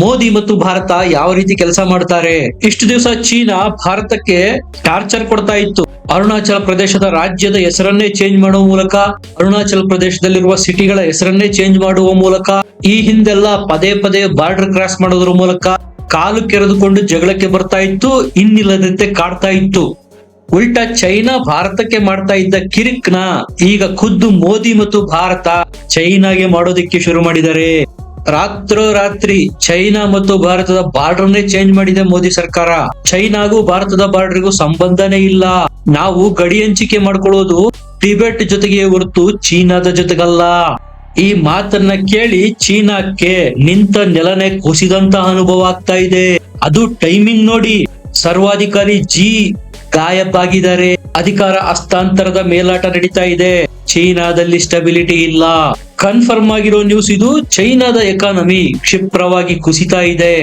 ಮೋದಿ ಮತ್ತು ಭಾರತ ಯಾವ ರೀತಿ ಕೆಲಸ ಮಾಡ್ತಾರೆ? ಇಷ್ಟು ದಿವಸ ಚೀನಾ ಭಾರತಕ್ಕೆ ಟಾರ್ಚರ್ ಕೊಡ್ತಾ ಇತ್ತು. ಅರುಣಾಚಲ ಪ್ರದೇಶದ ರಾಜ್ಯದ ಹೆಸರನ್ನೇ ಚೇಂಜ್ ಮಾಡುವ ಮೂಲಕ, ಅರುಣಾಚಲ ಪ್ರದೇಶದಲ್ಲಿರುವ ಸಿಟಿಗಳ ಹೆಸರನ್ನೇ ಚೇಂಜ್ ಮಾಡುವ ಮೂಲಕ, ಈ ಹಿಂದೆಲ್ಲ ಪದೇ ಪದೇ ಬಾರ್ಡರ್ ಕ್ರಾಸ್ ಮಾಡೋದ್ರ ಮೂಲಕ ಕಾಲು ಕೆರೆದುಕೊಂಡು ಜಗಳಕ್ಕೆ ಬರ್ತಾ ಇತ್ತು ಇನ್ನಿಲ್ಲದಂತೆ ಕಾಡ್ತಾ ಇತ್ತು. ಉಲ್ಟಾ ಚೈನಾ ಭಾರತಕ್ಕೆ ಮಾಡ್ತಾ ಇದ್ದ ಕಿರಿಕ್ನ ಈಗ ಖುದ್ದು ಮೋದಿ ಮತ್ತು ಭಾರತ ಚೈನಾಗೆ ಮಾಡೋದಿಕ್ಕೆ ಶುರು ಮಾಡಿದ್ದಾರೆ. ರಾತ್ರೋ ರಾತ್ರಿ ಚೈನಾ ಮತ್ತು ಭಾರತದ ಬಾರ್ಡರ್ನೇ ಚೇಂಜ್ ಮಾಡಿದೆ ಮೋದಿ ಸರ್ಕಾರ. ಚೈನಾಗೂ ಭಾರತದ ಬಾರ್ಡರ್ಗೂ ಸಂಬಂಧನೇ ಇಲ್ಲ. ನಾವು ಗಡಿ ಹಂಚಿಕೆ ಮಾಡ್ಕೊಳ್ಳೋದು ಟಿಬೆಟ್ ಜೊತೆಗೆ ಹೊರತು ಚೀನಾದ ಜೊತೆಗಲ್ಲ. ಈ ಮಾತನ್ನ ಕೇಳಿ ಚೀನಾಕ್ಕೆ ನಿಂತ ನೆಲನೆ ಕುಸಿದಂತ ಅನುಭವ ಆಗ್ತಾ ಇದೆ. ಅದು ಟೈಮಿಂಗ್ ನೋಡಿ. ಸರ್ವಾಧಿಕಾರಿ ಜಿ ಗಾಯಬ್ ಆಗಿದ್ದಾರೆ ಅಧಿಕಾರ ಹಸ್ತಾಂತರದ ಮೇಲಾಟ ನಡೀತಾ ಇದೆ. ಚೀನಾದಲ್ಲಿ ಸ್ಟೆಬಿಲಿಟಿ ಇಲ್ಲ. ಕನ್ಫರ್ಮ್ ಆಗಿರೋ ನ್ಯೂಸ್ ಇದು ಚೈನಾದ ಎಕಾನಮಿ ಕ್ಷಿಪ್ರವಾಗಿ ಕುಸಿತಾ ಇದೆ.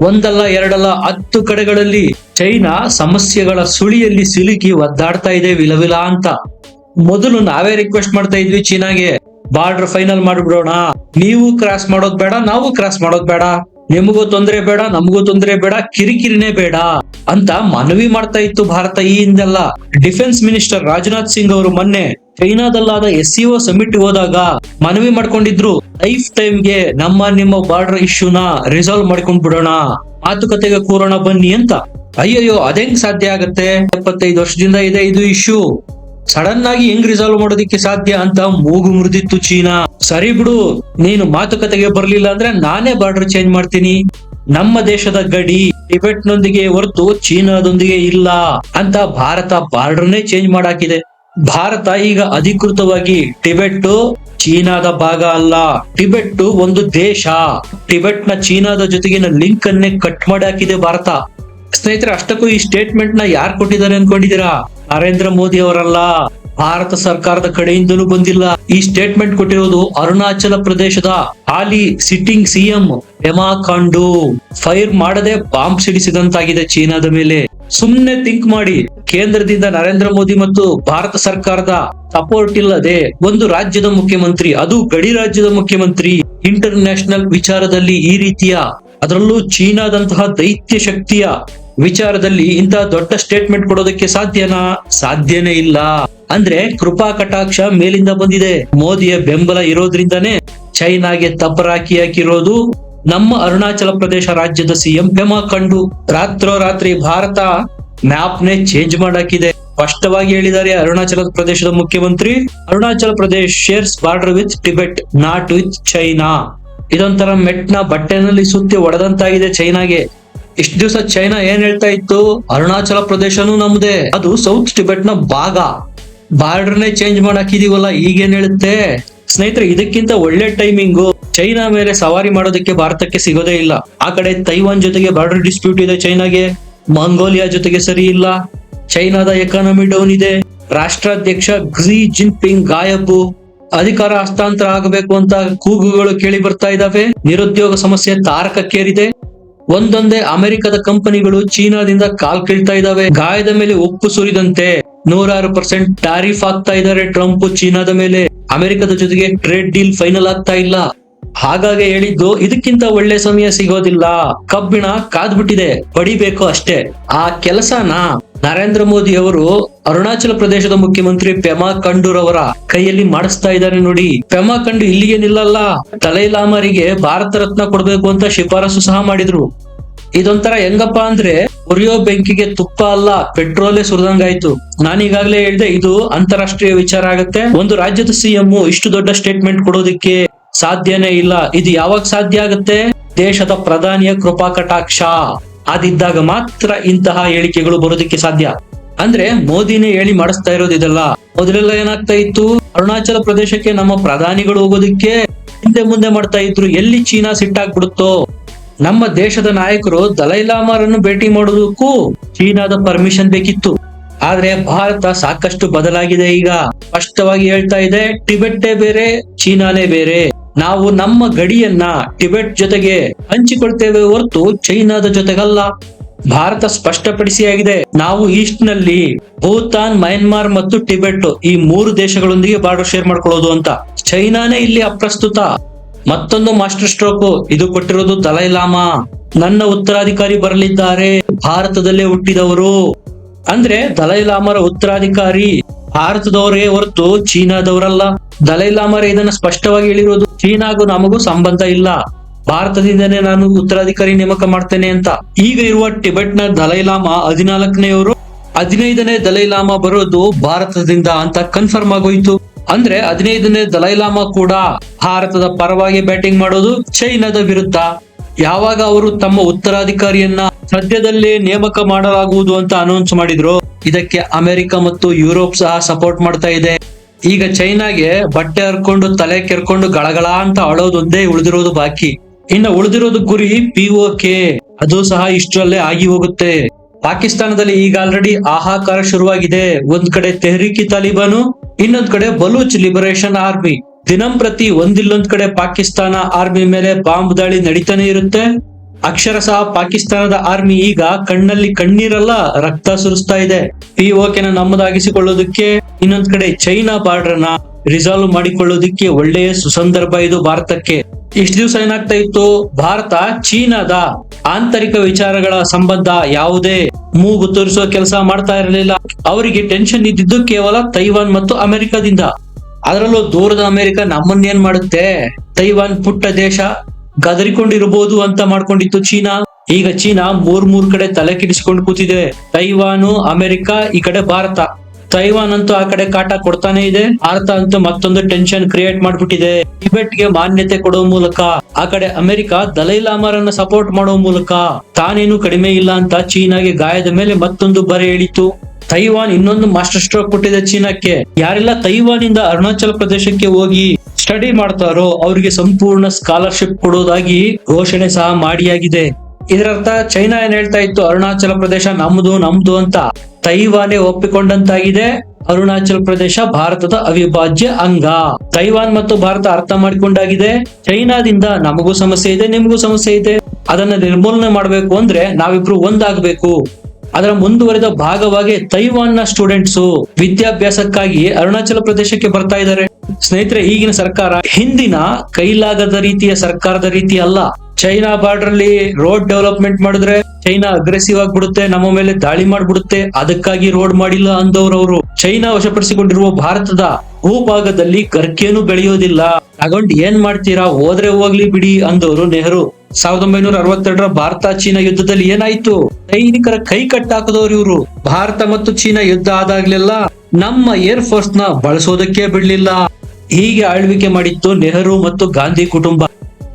ಒಂದಲ್ಲ ಎರಡಲ್ಲ ಹತ್ತು ಕಡೆಗಳಲ್ಲಿ ಚೈನಾ ಸಮಸ್ಯೆಗಳ ಸುಳಿಯಲ್ಲಿ ಸಿಲುಕಿ ಒದ್ದಾಡ್ತಾ ಇದೆ ವಿಲವಿಲ ಅಂತ. ಮೊದಲು ನಾವೇ ರಿಕ್ವೆಸ್ಟ್ ಮಾಡ್ತಾ ಇದ್ವಿ ಚೀನಾಗೆ. ಬಾರ್ಡರ್ ಫೈನಲ್ ಮಾಡಿಬಿಡೋಣ. ನೀವು ಕ್ರಾಸ್ ಮಾಡೋದ್ ಬೇಡ, ನಾವು ಕ್ರಾಸ್ ಮಾಡೋದ್ ಬೇಡ. ನಿಮಗೂ ತೊಂದರೆ ಬೇಡ, ನಮಗೂ ತೊಂದರೆ ಬೇಡ, ಕಿರಿಕಿರಿನೇ ಬೇಡ. ಅಂತ ಮನವಿ ಮಾಡ್ತಾ ಇತ್ತು ಭಾರತ ಈ ಹಿಂದೆಲ್ಲ. ಡಿಫೆನ್ಸ್ ಮಿನಿಸ್ಟರ್ ರಾಜನಾಥ್ ಸಿಂಗ್ ಅವರು ಮೊನ್ನೆ ಚೈನಾದಲ್ಲಾದ ಎಸ್ ಸಿಒ ಸಮಿಟ್ ಹೋದಾಗ ಮನವಿ ಮಾಡ್ಕೊಂಡಿದ್ರು ಲೈಫ್ ಟೈಮ್ಗೆ ನಮ್ಮ ನಿಮ್ಮ ಬಾರ್ಡರ್ ಇಶ್ಯೂನ ರಿಸಾಲ್ವ್ ಮಾಡ್ಕೊಂಡ್ ಬಿಡೋಣ, ಮಾತುಕತೆಗೆ ಕೂರೋಣ ಬನ್ನಿ ಅಂತ. ಅಯ್ಯಯ್ಯೋ, ಅದೆಂಗ್ ಸಾಧ್ಯ ಆಗತ್ತೆ? ಎಪ್ಪತ್ತೈದು ವರ್ಷದಿಂದ ಇದೆ ಇದು ಇಶ್ಯೂ ಸಡನ್ ಆಗಿ ಹೆಂಗ್ ರಿಸಾಲ್ವ್ ಮಾಡೋದಿಕ್ಕೆ ಸಾಧ್ಯ ಅಂತ ಮೂಗು ಮುರಿದಿತ್ತು ಚೀನಾ. ಸರಿ ಬಿಡು, ನೀನು ಮಾತುಕತೆಗೆ ಬರ್ಲಿಲ್ಲ ಅಂದ್ರೆ ನಾನೇ ಬಾರ್ಡರ್ ಚೇಂಜ್ ಮಾಡ್ತೀನಿ. ನಮ್ಮ ದೇಶದ ಗಡಿ ಟಿಬೆಟ್ ನೊಂದಿಗೆ ಹೊರತು ಚೀನಾದೊಂದಿಗೆ ಇಲ್ಲ ಅಂತ ಭಾರತ ಬಾರ್ಡರ್ನೇ ಚೇಂಜ್ ಮಾಡಾಕಿದೆ. ಭಾರತ ಈಗ ಅಧಿಕೃತವಾಗಿ ಟಿಬೆಟ್ ಚೀನಾದ ಭಾಗ ಅಲ್ಲ. ಟಿಬೆಟ್ ಒಂದು ದೇಶ. ಟಿಬೆಟ್ನ ಚೀನಾದ ಜೊತೆಗಿನ ಲಿಂಕ್ ಅನ್ನೇ ಕಟ್ ಮಾಡಿ ಹಾಕಿದೆ ಭಾರತ. ಸ್ನೇಹಿತರೆ, ಅಷ್ಟಕ್ಕೂ ಈ ಸ್ಟೇಟ್ಮೆಂಟ್ನ ಯಾರು ಕೊಟ್ಟಿದ್ದಾರೆ ಅನ್ಕೊಂಡಿದ್ದೀರಾ? ನರೇಂದ್ರ ಮೋದಿ ಅವರಲ್ಲ. ಭಾರತ ಸರ್ಕಾರದ ಕಡೆಯಿಂದಲೂ ಬಂದಿಲ್ಲ. ಈ ಸ್ಟೇಟ್ಮೆಂಟ್ ಕೊಟ್ಟಿರೋದು ಅರುಣಾಚಲ ಪ್ರದೇಶದ ಹಾಲಿ sitting CM Pema Khandu. Fire ಮಾಡದೆ ಬಾಂಬ್ ಸಿಡಿಸಿದಂತಾಗಿದೆ ಚೀನಾದ ಮೇಲೆ. ಸುಮ್ನೆ ಥಿಂಕ್ ಮಾಡಿ, ಕೇಂದ್ರದಿಂದ ನರೇಂದ್ರ ಮೋದಿ ಮತ್ತು ಭಾರತ ಸರ್ಕಾರದ ಸಪೋರ್ಟ್ ಇಲ್ಲದೆ ಒಂದು ರಾಜ್ಯದ ಮುಖ್ಯಮಂತ್ರಿ, ಅದು ಗಡಿ ರಾಜ್ಯದ ಮುಖ್ಯಮಂತ್ರಿ. ಇಂಟರ್ ನ್ಯಾಷನಲ್ ವಿಚಾರದಲ್ಲಿ ಈ ರೀತಿಯ ಅದರಲ್ಲೂ ಚೀನಾದಂತಹ ದೈತ್ಯ ಶಕ್ತಿಯ ವಿಚಾರದಲ್ಲಿ ಇಂತಹ ದೊಡ್ಡ ಸ್ಟೇಟ್ಮೆಂಟ್ ಕೊಡೋದಕ್ಕೆ ಸಾಧ್ಯನಾ? ಸಾಧ್ಯನೇ ಇಲ್ಲ. ಅಂದ್ರೆ ಕೃಪಾ ಕಟಾಕ್ಷ ಮೇಲಿಂದ ಬಂದಿದೆ. ಮೋದಿಯ ಬೆಂಬಲ ಇರೋದ್ರಿಂದಾನೇ ಚೈನಾಗೆ ತಪರಾಕಿ ಹಾಕಿರೋದು ನಮ್ಮ ಅರುಣಾಚಲ ಪ್ರದೇಶ ರಾಜ್ಯದ ಸಿಎಂ ಪೆಮಾ ಕಂಡು ರಾತ್ರೋರಾತ್ರಿ ಭಾರತ ಮ್ಯಾಪ್ ನೇ ಚೇಂಜ್ ಮಾಡಾಕಿದೆ. ಸ್ಪಷ್ಟವಾಗಿ ಹೇಳಿದ್ದಾರೆ ಅರುಣಾಚಲ ಪ್ರದೇಶದ ಮುಖ್ಯಮಂತ್ರಿ. Arunachal Pradesh shares border with Tibet not with China ಇದೊಂಥರ ಮೆಟ್ನ ಬಟ್ಟೆನಲ್ಲಿ ಸುತ್ತಿ ಒಡೆದಂತಾಗಿದೆ ಚೈನಾಗೆ. ಇಷ್ಟು ದಿವಸ ಚೈನಾ ಏನ್ ಹೇಳ್ತಾ ಇತ್ತು? ಅರುಣಾಚಲ ಪ್ರದೇಶನೂ ನಮ್ದೇ. ಅದು ಸೌತ್ ಟಿಬೆಟ್ನ ಭಾಗ. ಬಾರ್ಡರ್ನೇ ಚೇಂಜ್ ಮಾಡಾಕಿದೀವಲ್ಲ ಈಗೇನ್ ಹೇಳುತ್ತೆ? ಸ್ನೇಹಿತರೆ, ಇದಕ್ಕಿಂತ ಒಳ್ಳೆ ಟೈಮಿಂಗ್. ಚೈನಾ ಮೇಲೆ ಸವಾರಿ ಮಾಡೋದಕ್ಕೆ ಭಾರತಕ್ಕೆ ಸಿಗೋದೇ ಇಲ್ಲ. ಆ ಕಡೆ ತೈವಾನ್ ಜೊತೆಗೆ ಬಾರ್ಡರ್ ಡಿಸ್ಪ್ಯೂಟ್ ಇದೆ ಚೈನಾಗೆ. ಮಂಗೋಲಿಯಾ ಜೊತೆಗೆ ಸರಿ ಇಲ್ಲ. ಚೈನಾದ ಎಕಾನಮಿ ಡೌನ್ ಇದೆ. ರಾಷ್ಟ್ರಾಧ್ಯಕ್ಷ ಕ್ಸಿ ಜಿನ್ಪಿಂಗ್ ಗಾಯಬ್. ಅಧಿಕಾರ ಹಸ್ತಾಂತರ ಆಗಬೇಕು ಅಂತ ಕೂಗುಗಳು ಕೇಳಿ ಬರ್ತಾ ಇದಾವೆ ನಿರುದ್ಯೋಗ ಸಮಸ್ಯೆ ತಾರಕಕ್ಕೇರಿದೆ. ಒಂದೊಂದೇ ಅಮೆರಿಕದ ಕಂಪನಿಗಳು ಚೀನಾದಿಂದ ಕಾಲ್ ಕೀಳ್ತಾ ಇದಾವೆ ಗಾಯದ ಮೇಲೆ ಉಪ್ಪು ಸುರಿದಂತೆ ನೂರಾರು ಪರ್ಸೆಂಟ್ ಟಾರಿಫ್ ಆಗ್ತಾ ಇದ್ದಾರೆ ಟ್ರಂಪ್ ಚೀನಾದ ಮೇಲೆ. ಅಮೆರಿಕದ ಜೊತೆಗೆ ಟ್ರೇಡ್ ಡೀಲ್ ಫೈನಲ್ ಆಗ್ತಾ ಇಲ್ಲ. ಹಾಗಾಗಿ ಹೇಳಿದ್ದು, ಇದಕ್ಕಿಂತ ಒಳ್ಳೆ ಸಮಯ ಸಿಗೋದಿಲ್ಲ. ಕಬ್ಬಿಣ ಕಾದ್ಬಿಟ್ಟಿದೆ. ಪಡಿಬೇಕು ಅಷ್ಟೇ. ಆ ಕೆಲಸನ ನರೇಂದ್ರ ಮೋದಿ ಅವರು ಅರುಣಾಚಲ ಪ್ರದೇಶದ ಮುಖ್ಯಮಂತ್ರಿ ಪೆಮಾ ಅವರ ಕೈಯಲ್ಲಿ ಮಾಡಿಸ್ತಾ ಇದ್ದಾರೆ ನೋಡಿ. ಪೆಮಾ ಖಂಡು ಇಲ್ಲಿಗೆ ನಿಲ್ಲಲ್ಲ. ತಲೈಲಾಮರಿಗೆ ಭಾರತ ರತ್ನ ಕೊಡ್ಬೇಕು ಅಂತ ಶಿಫಾರಸು ಸಹ ಮಾಡಿದ್ರು. ಇದೊಂಥರ ಹೆಂಗಪ್ಪ ಅಂದ್ರೆ ಉರಿಯೋ ಬೆಂಕಿಗೆ ತುಪ್ಪ ಅಲ್ಲ, ಪೆಟ್ರೋಲೇ ಸುರಿದಂಗಾಯ್ತು. ನಾನೀಗಾಗ್ಲೇ ಹೇಳ್ದೆ, ಇದು ಅಂತಾರಾಷ್ಟ್ರೀಯ ವಿಚಾರ ಆಗತ್ತೆ. ಒಂದು ರಾಜ್ಯದ ಸಿಎಂ ಇಷ್ಟು ದೊಡ್ಡ ಸ್ಟೇಟ್ಮೆಂಟ್ ಕೊಡೋದಕ್ಕೆ ಸಾಧ್ಯನೇ ಇಲ್ಲ. ಇದು ಯಾವಾಗ ಸಾಧ್ಯ ಆಗುತ್ತೆ? ದೇಶದ ಪ್ರಧಾನಿಯ ಕೃಪಾ ಕಟಾಕ್ಷ. ಅದಿದ್ದಾಗ ಮಾತ್ರ ಇಂತಹ ಹೇಳಿಕೆಗಳು ಬರೋದಕ್ಕೆ ಸಾಧ್ಯ. ಅಂದ್ರೆ ಮೋದಿನೇ ಹೇಳಿ ಮಾಡಿಸ್ತಾ ಇರೋದು ಇದೆಲ್ಲ. ಮೊದಲೆಲ್ಲ ಏನಾಗ್ತಾ ಇತ್ತು? ಅರುಣಾಚಲ ಪ್ರದೇಶಕ್ಕೆ ನಮ್ಮ ಪ್ರಧಾನಿಗಳು ಹೋಗೋದಕ್ಕೆ ಹಿಂದೆ ಮುಂದೆ ಮಾಡ್ತಾ ಇದ್ರು. ಎಲ್ಲಿ ಚೀನಾ ಸಿಟ್ಟಾಗ್ಬಿಡುತ್ತೋ? ನಮ್ಮ ದೇಶದ ನಾಯಕರು ದಲೈಲಾಮರನ್ನು ಭೇಟಿ ಮಾಡೋದಕ್ಕೂ ಚೀನಾದ ಪರ್ಮಿಷನ್ ಬೇಕಿತ್ತು. ಆದ್ರೆ ಭಾರತ ಸಾಕಷ್ಟು ಬದಲಾಗಿದೆ ಈಗ. ಸ್ಪಷ್ಟವಾಗಿ ಹೇಳ್ತಾ ಇದೆ, ಟಿಬೆಟ್ಟೇ ಬೇರೆ, ಚೀನಾನೇ ಬೇರೆ. ನಾವು ನಮ್ಮ ಗಡಿಯನ್ನ ಟಿಬೆಟ್ ಜೊತೆಗೆ ಹಂಚಿಕೊಳ್ತೇವೆ ಹೊರತು ಚೈನಾದ ಜೊತೆಗಲ್ಲ. ಭಾರತ ಸ್ಪಷ್ಟಪಡಿಸಿ ಆಗಿದೆ ನಾವು ಈಸ್ಟ್ನಲ್ಲಿ ಭೂತಾನ್, ಮಯನ್ಮಾರ್ ಮತ್ತು ಟಿಬೆಟ್ ಈ ಮೂರು ದೇಶಗಳೊಂದಿಗೆ ಬಾರ್ಡರ್ ಶೇರ್ ಮಾಡ್ಕೊಳ್ಳೋದು ಅಂತ. ಚೈನಾನೇ ಇಲ್ಲಿ ಅಪ್ರಸ್ತುತ. ಮತ್ತೊಂದು ಮಾಸ್ಟರ್ ಸ್ಟ್ರೋಕ್, ಇದು ಕೊಟ್ಟಿರೋದು ದಲೈಲಾಮಾ ನನ್ನ ಉತ್ತರಾಧಿಕಾರಿ ಬರಲಿದ್ದಾರೆ. ಭಾರತದಲ್ಲೇ ಹುಟ್ಟಿದವರು. ಅಂದ್ರೆ ದಲೈಲಾಮರ ಉತ್ತರಾಧಿಕಾರಿ. ಭಾರತದವರೇ ಹೊರತು ಚೀನಾದವರಲ್ಲ. ದಲೈಲಾಮರೇ ಇದನ್ನ ಸ್ಪಷ್ಟವಾಗಿ ಹೇಳಿರೋದು. ಚೀನಾಗೂ ನಮಗೂ ಸಂಬಂಧ ಇಲ್ಲ. ಭಾರತದಿಂದನೇ ನಾನು ಉತ್ತರಾಧಿಕಾರಿ ನೇಮಕ ಮಾಡ್ತೇನೆ ಅಂತ. ಈಗ ಇರುವ ಟಿಬೆಟ್ನ ದಲೈಲಾಮ ಹದಿನಾಲ್ಕನೆಯವರು, ಹದಿನೈದನೇ ದಲೈಲಾಮ ಬರೋದು ಭಾರತದಿಂದ ಅಂತ ಕನ್ಫರ್ಮ್ ಆಗೋಯ್ತು. ಅಂದ್ರೆ ಹದಿನೈದನೇ ದಲೈಲಾಮ ಕೂಡ ಭಾರತದ ಪರವಾಗಿ ಬ್ಯಾಟಿಂಗ್ ಮಾಡೋದು ಚೈನಾದ ವಿರುದ್ಧ. ಯಾವಾಗ ಅವರು ತಮ್ಮ ಉತ್ತರಾಧಿಕಾರಿಯನ್ನ ಸದ್ಯದಲ್ಲೇ ನೇಮಕ ಮಾಡಲಾಗುವುದು ಅಂತ ಅನೌನ್ಸ್ ಮಾಡಿದ್ರು? ಇದಕ್ಕೆ ಅಮೆರಿಕ ಮತ್ತು ಯುರೋಪ್ ಸಹ ಸಪೋರ್ಟ್ ಮಾಡ್ತಾ ಇದೆ. ಈಗ ಚೈನಾಗೆ ಬಟ್ಟೆ ಹರ್ಕೊಂಡು, ತಲೆ ಕೆರ್ಕೊಂಡು ಗಳಗಳ ಅಂತ ಅಳೋದೊಂದೇ ಉಳಿದಿರೋದು ಬಾಕಿ. ಇನ್ನು ಉಳಿದಿರೋದು ಗುರಿ ಪಿ ಅದು ಸಹ ಇಷ್ಟರಲ್ಲೇ ಆಗಿ ಹೋಗುತ್ತೆ. ಪಾಕಿಸ್ತಾನದಲ್ಲಿ ಈಗ ಆಲ್ರೆಡಿ ಆಹಾಕಾರ ಶುರುವಾಗಿದೆ. ಒಂದ್ ಕಡೆ ತೆಹ್ರಿಕಿ ತಾಲಿಬಾನು, ಇನ್ನೊಂದ್ ಕಡೆ ಬಲೂಚ್ ಲಿಬರೇಷನ್ ಆರ್ಮಿ ದಿನಂಪ್ರತಿ ಒಂದಿಲ್ಲೊಂದ್ ಕಡೆ ಪಾಕಿಸ್ತಾನ ಆರ್ಮಿ ಮೇಲೆ ಬಾಂಬ್ ದಾಳಿ ನಡೀತಾನೆ ಇರುತ್ತೆ. ಅಕ್ಷರಶಃ ಪಾಕಿಸ್ತಾನದ ಆರ್ಮಿ ಈಗ ಕಣ್ಣಲ್ಲಿ ಕಣ್ಣೀರಲ್ಲ ರಕ್ತ ಸುರಿಸ್ತಾ ಇದೆ. ಪಿ ನ ನಮ್ಮದಾಗಿಸಿಕೊಳ್ಳೋದಕ್ಕೆ ಇನ್ನೊಂದ್ ಕಡೆ ಚೈನಾ ಬಾರ್ಡರ್ನ ರಿಸಾಲ್ವ್ ಮಾಡಿಕೊಳ್ಳೋದಕ್ಕೆ ಒಳ್ಳೆಯ ಸುಸಂದರ್ಭ ಇದು ಭಾರತಕ್ಕೆ. ಇಷ್ಟು ದಿವಸ ಏನಾಗ್ತಾ ಇತ್ತು? ಭಾರತ ಚೀನಾದ ಆಂತರಿಕ ವಿಚಾರಗಳ ಸಂಬಂಧ ಯಾವುದೇ ಮೂಗು ತೋರಿಸುವ ಕೆಲಸ ಮಾಡ್ತಾ ಇರಲಿಲ್ಲ. ಅವರಿಗೆ ಟೆನ್ಷನ್ ಇದ್ದಿದ್ದು ಕೇವಲ ತೈವಾನ್ ಮತ್ತು ಅಮೆರಿಕದಿಂದ. ಅದರಲ್ಲೂ ದೂರದ ಅಮೆರಿಕ ನಮ್ಮನ್ನೇನ್ ಮಾಡುತ್ತೆ? ತೈವಾನ್ ಪುಟ್ಟ ದೇಶ ಗದರಿಕೊಂಡಿರಬಹುದು ಅಂತ ಮಾಡ್ಕೊಂಡಿತ್ತು ಚೀನಾ. ಈಗ ಚೀನಾ ಮೂರ್ ಮೂರ್ ಕಡೆ ತಲೆ ಕೆಡಿಸಿಕೊಂಡು ಕೂತಿದೆ. ತೈವಾನು, ಅಮೆರಿಕ, ಈ ಕಡೆ ಭಾರತ. ತೈವಾನ್ ಅಂತೂ ಆ ಕಡೆ ಕಾಟ ಕೊಡ್ತಾನೆ ಇದೆ. ಭಾರತ ಅಂತೂ ಮತ್ತೊಂದು ಟೆನ್ಷನ್ ಕ್ರಿಯೇಟ್ ಮಾಡ್ಬಿಟ್ಟಿದೆ. ಟಿಬೆಟ್ಗೆ ಮಾನ್ಯತೆ ಕೊಡೋ ಮೂಲಕ, ಆ ಕಡೆ ಅಮೆರಿಕ ದಲೈ ಲಾಮರನ್ನ ಸಪೋರ್ಟ್ ಮಾಡೋ ಮೂಲಕ ತಾನೇನು ಕಡಿಮೆ ಇಲ್ಲ ಅಂತ ಚೀನಾಗೆ ಗಾಯದ ಮೇಲೆ ಮತ್ತೊಂದು ಬರೆ ಎಳಿತು. ತೈವಾನ್ ಇನ್ನೊಂದು ಮಾಸ್ಟರ್ ಸ್ಟ್ರೋಕ್ ಕೊಟ್ಟಿದೆ ಚೀನಾಕ್ಕೆ. ಯಾರೆಲ್ಲ ತೈವಾನ್ ಇಂದ ಅರುಣಾಚಲ ಪ್ರದೇಶಕ್ಕೆ ಹೋಗಿ ಸ್ಟಡಿ ಮಾಡ್ತಾರೋ ಅವರಿಗೆ ಸಂಪೂರ್ಣ ಸ್ಕಾಲರ್ಶಿಪ್ ಕೊಡೋದಾಗಿ ಘೋಷಣೆ ಸಹ ಮಾಡಿಯಾಗಿದೆ. ಇದರರ್ಥ ಚೈನಾ ಏನ್ ಹೇಳ್ತಾ ಇತ್ತು? ಅರುಣಾಚಲ ಪ್ರದೇಶ ನಮ್ದು ನಮ್ದು ಅಂತ. ತೈವಾನೇ ಒಪ್ಪಿಕೊಂಡಂತಾಗಿದೆ. ಅರುಣಾಚಲ ಪ್ರದೇಶ ಭಾರತದ ಅವಿಭಾಜ್ಯ ಅಂಗ. ತೈವಾನ್ ಮತ್ತು ಭಾರತ ಅರ್ಥ ಮಾಡಿಕೊಂಡಾಗಿದೆ. ಚೈನಾದಿಂದ ನಮಗೂ ಸಮಸ್ಯೆ ಇದೆ, ನಿಮಗೂ ಸಮಸ್ಯೆ ಇದೆ. ಅದನ್ನ ನಿರ್ಮೂಲನೆ ಮಾಡಬೇಕು ಅಂದ್ರೆ ನಾವಿಬ್ರು ಒಂದಾಗಬೇಕು. ಅದರ ಮುಂದುವರೆದ ಭಾಗವಾಗಿ ತೈವಾನ್ನ ಸ್ಟೂಡೆಂಟ್ಸು ವಿದ್ಯಾಭ್ಯಾಸಕ್ಕಾಗಿ ಅರುಣಾಚಲ ಪ್ರದೇಶಕ್ಕೆ ಬರ್ತಾ ಇದ್ದಾರೆ. ಸ್ನೇಹಿತರೆ, ಈಗಿನ ಸರ್ಕಾರ ಹಿಂದಿನ ಕೈಲಾಗದ ರೀತಿಯ ಸರ್ಕಾರದ ರೀತಿ ಅಲ್ಲ. ಚೈನಾ ಬಾರ್ಡರ್ ಅಲ್ಲಿ ರೋಡ್ ಡೆವಲಪ್ಮೆಂಟ್ ಮಾಡಿದ್ರೆ ಚೈನಾ ಅಗ್ರೆಸಿವ್ ಆಗ್ಬಿಡುತ್ತೆ, ನಮ್ಮ ಮೇಲೆ ದಾಳಿ ಮಾಡ್ಬಿಡುತ್ತೆ, ಅದಕ್ಕಾಗಿ ರೋಡ್ ಮಾಡಿಲ್ಲ ಅಂದವ್ರವ್ರು ಚೈನಾ ವಶಪಡಿಸಿಕೊಂಡಿರುವ ಭಾರತದ ಭೂಭಾಗದಲ್ಲಿ ಕರ್ಕೇನು ಬೆಳೆಯೋದಿಲ್ಲ. ತಗೊಂಡ್ ಏನ್ ಮಾಡ್ತೀರಾ, ಹೋದ್ರೆ ಹೋಗ್ಲಿ ಬಿಡಿ ಅಂದವರು ನೆಹರು. ಸಾವಿರದ ಒಂಬೈನೂರ ಅರವತ್ತೆರಡರ ಭಾರತ ಚೀನಾ ಯುದ್ಧದಲ್ಲಿ ಏನಾಯ್ತು? ಸೈನಿಕರ ಕೈ ಕಟ್ಟಾಕದವ್ರು ಇವರು. ಭಾರತ ಮತ್ತು ಚೀನಾ ಯುದ್ಧ ಆದಾಗ್ಲೆಲ್ಲ ನಮ್ಮ ಏರ್ ಫೋರ್ಸ್ನ ಬಳಸೋದಕ್ಕೆ ಬಿಡ್ಲಿಲ್ಲ. ಹೀಗೆ ಆಳ್ವಿಕೆ ಮಾಡಿತ್ತು ನೆಹರು ಮತ್ತು ಗಾಂಧಿ ಕುಟುಂಬ.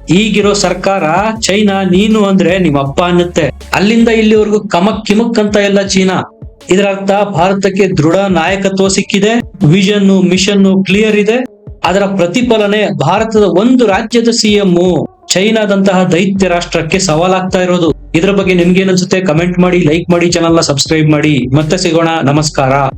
ಈಗಿರೋ ಸರ್ಕಾರ, ಚೈನಾ, ನೀನು ಅಂದ್ರೆ ನಿಮ್ಮ ಅಪ್ಪ ಅನ್ನುತ್ತೆ. ಅಲ್ಲಿಂದ ಇಲ್ಲಿವರೆಗೂ ಕಮಕ್ ಕಿಮಕ್ ಅಂತ ಎಲ್ಲ ಚೀನಾ. ಇದರರ್ಥ ಭಾರತಕ್ಕೆ ದೃಢ ನಾಯಕತ್ವ ಸಿಕ್ಕಿದೆ ವಿಷನ್ ಮಿಷನ್ ಕ್ಲಿಯರ್ ಇದೆ. ಅದರ ಪ್ರತಿಫಲನೆ ಭಾರತದ ಒಂದು ರಾಜ್ಯದ ಸಿಎಂ ಚೈನಾದಂತಹ ದೈತ್ಯ ರಾಷ್ಟ್ರಕ್ಕೆ ಸವಾಲಾಗ್ತಾ ಇರೋದು. ಇದ್ರ ಬಗ್ಗೆ ನಿಮ್ಗೆ ಅನ್ಸುತ್ತೆ? ಕಮೆಂಟ್ ಮಾಡಿ, ಲೈಕ್ ಮಾಡಿ ಚಾನಲ್ನ ಸಬ್ಸ್ಕ್ರೈಬ್ ಮಾಡಿ. ಮತ್ತೆ ಸಿಗೋಣ. ನಮಸ್ಕಾರ.